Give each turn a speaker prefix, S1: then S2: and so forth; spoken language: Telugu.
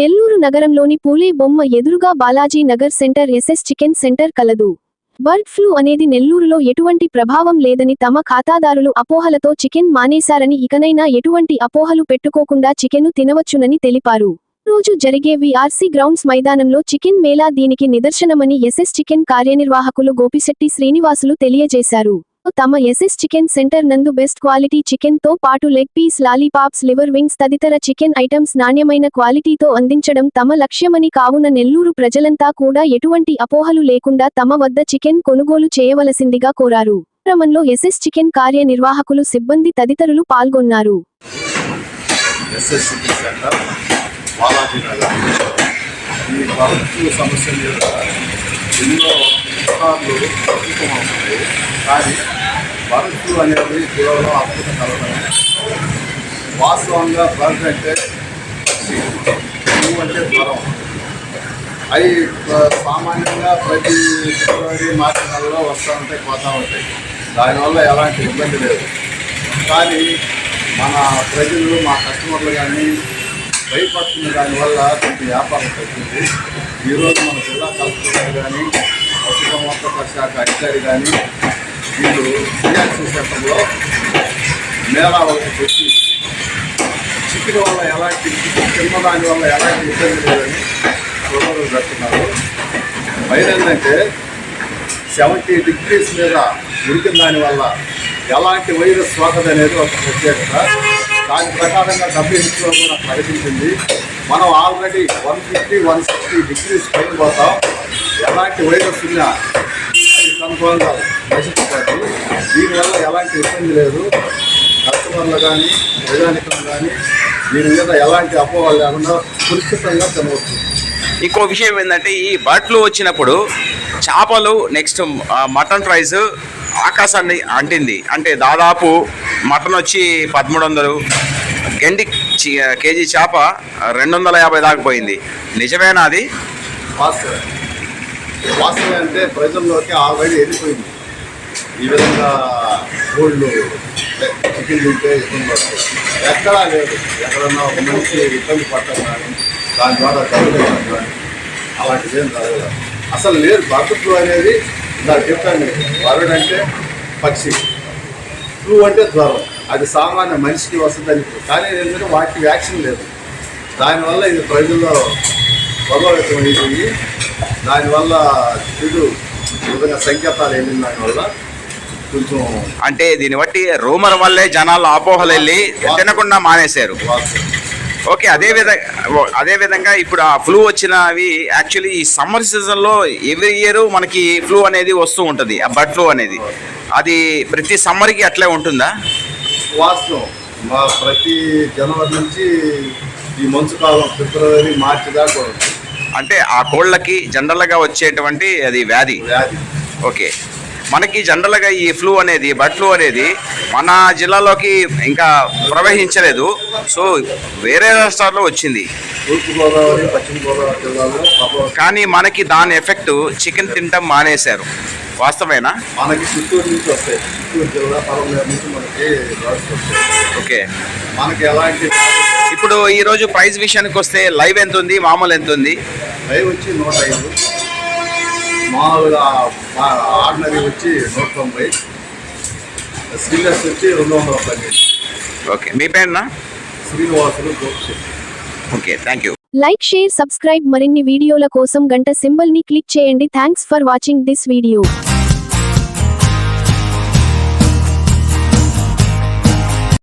S1: నెల్లూరు నగరంలోని పూలే బొమ్మ ఎదురుగా Balaji Nagar centre SS chicken centre కలదు. బర్డ్ ఫ్లూ అనేది నెల్లూరులో ఎటువంటి ప్రభావం లేదని తమ ఖాతాదారులు అపోహలతో చికెన్ మానేశారని ఇకనైనా ఎటువంటి అపోహలు పెట్టుకోకుండా చికెను తినవచ్చునని తెలిపారు. రోజు జరిగే విఆర్సీ గ్రౌండ్స్ మైదానంలో చికెన్ మేళా దీనికి నిదర్శనమని ఎస్ఎస్ చికెన్ కార్యనిర్వాహకులు గోపిశెట్టి శ్రీనివాసులు తెలియజేశారు. తమ ఎస్ఎస్ చికెన్ సెంటర్ నందు బెస్ట్ క్వాలిటీ చికెన్తో పాటు leg piece lollipops liver wings తదితర చికెన్ ఐటమ్స్ నాణ్యమైన క్వాలిటీతో అందించడం తమ లక్ష్యమని కావున నెల్లూరు ప్రజలంతా కూడా ఎటువంటి అపోహలు లేకుండా తమ వద్ద చికెన్ కొనుగోలు చేయవలసిందిగా కోరారు. క్రమంలో ఎస్ఎస్ చికెన్ కార్యనిర్వాహకులు సిబ్బంది తదితరులు పాల్గొన్నారు.
S2: ఈ ప్రభుత్వ ఎన్నో పుస్తకాలు అవుతుంది. కానీ వరస్సు అనేది కేవలం అద్భుత కలవడం వాస్తవంగా బర్డ్ అంటే పక్షి పువ్వు అంటే జ్వరం అవి సామాన్యంగా ప్రతి ఫిబ్రవరి మార్చి నెలలో వస్తూ ఉంటాయి పోతూ ఉంటాయి. దానివల్ల ఎలాంటి ఇబ్బంది లేదు. కానీ మన ప్రజలు మా కస్టమర్లు కానీ భయపడుతున్న దానివల్ల కొంచెం వ్యాపారం తగ్గింది. ఈరోజు మన జిల్లా కలెక్టర్ గారు కానీ పశుసంవర్ధక శాఖ అధికారి కానీ వీళ్ళు సిఆర్సీ చట్టంలో మేళా ఒకటి పెట్టి చికెన్ వల్ల ఎలాంటి తిన్న దాని వల్ల ఎలాంటి ఇబ్బంది లేదని ప్రజలు పెడుతున్నారు పైన ఏంటంటే సెవెంటీ డిగ్రీస్ మీద ఉడికిన దాని వల్ల ఎలాంటి వైరస్ సోకదు అనేది ఒక ప్రత్యేకత. దాని ప్రకారంగా డబ్ల్యూహెచ్ఓ కూడా ప్రకటించింది మనం already one fifty one sixty degrees పైన పోతాం. ఎలాంటి వైరస్ ఉన్నా కన్ఫర్మ్గా నశించుకోండి దీనివల్ల ఎలాంటి ఇబ్బంది లేదు. కస్టమర్లు కానీ ప్రజానికం కానీ దీని మీద ఎలాంటి అపోహలు లేకుండా సురక్షితంగా తినవచ్చు.
S3: ఇంకో విషయం ఏంటంటే ఈ బర్డ్ ఫ్లూ వచ్చినప్పుడు చేపలు నెక్స్ట్ మటన్ ప్రైస్ ఆకాశాన్ని అంటింది. అంటే దాదాపు మటన్ వచ్చి పదమూడు వందలు గండి కేజీ చేప రెండు వందల యాభై దాకా పోయింది. నిజమేనా అది?
S2: వాస్తవం అంటే ప్రజల్లోకి ఆల్రెడీ వెళ్ళిపోయింది. ఈ విధంగా గోల్డ్ చికెన్ తింటే ఇబ్బంది పడుతుంది ఎక్కడా లేదు. ఎక్కడన్నా ఒక మనిషి ఇబ్బంది పట్టడం కానీ దాని ద్వారా తగ్గడం కానీ అలాంటిది ఏం జరగదు. అసలు లేదు బర్డ్ అనేది నాకు చెప్తాను బరుడు అంటే పక్షి. ఫ్లూ అంటే జ్వరం. అది సామాన్య మనిషికి వస్తుందని కానీ ఏంటంటే వాటికి వ్యాక్సిన్ లేదు. దానివల్ల ఇది ప్రజల్లో ప్రభావితం అయిపోయి దానివల్ల చెడు విధంగా సంకేతాలు వెళ్ళిన దానివల్ల కొంచెం
S3: అంటే దీన్ని బట్టి రూమర్ వల్లే జనాలు అపోహలు వెళ్ళి తినకుండా మానేశారు. ఓకే అదే విధంగా అదే విధంగా ఇప్పుడు ఆ ఫ్లూ వచ్చినవి యాక్చువల్లీ ఈ సమ్మర్ సీజన్లో ఎవ్రీ ఇయర్ మనకి ఫ్లూ అనేది వస్తూ ఉంటుంది ఆ బర్డ్ ఫ్లూ అనేది. అది ప్రతి సమ్మర్కి అట్లే ఉంటుందా?
S2: వాస్తవం. మా ప్రతి జనవరి నుంచి ఈ మంచు కాలం ఫిబ్రవరి మార్చి దాకా ఉంటుంది.
S3: అంటే ఆ కోళ్ళకి జనరల్గా వచ్చేటువంటి అది వ్యాధి. ఓకే. మనకి జనరల్గా ఈ ఫ్లూ అనేది బర్డ్ ఫ్లూ అనేది మన జిల్లాలోకి ఇంకా ప్రవహించలేదు. సో వేరే రాష్ట్రాల్లో వచ్చింది. కానీ మనకి దాని ఎఫెక్ట్ చికెన్ తినటం మానేశారు. వాస్తవేనా?
S2: మనకి చిత్తూరు నుంచి వస్తాయి చిత్తూరు జిల్లా పరమనేరు నుంచి మనకి
S3: ఓకే.
S2: మనకి ఎలాంటి
S3: ఇప్పుడు ఈరోజు ప్రైస్ విషయానికి వస్తే లైవ్ ఎంత ఉంది? మామూలు ఎంత ఉంది?
S2: లైవ్ వచ్చి నూట ఐదు. మామూలుగా ఆర్డినరీ వచ్చి నూట తొంభై. స్టీలెస్ వచ్చి రెండు వందల పన్నెండు
S3: ఓకే. మీ పేరునా?
S2: Srinivasulu
S3: okay. Thank you.
S1: Like share subscribe మరిన్ని వీడియోల కోసం గంట సింబల్ని క్లిక్ చేయండి. Thanks for watching this video.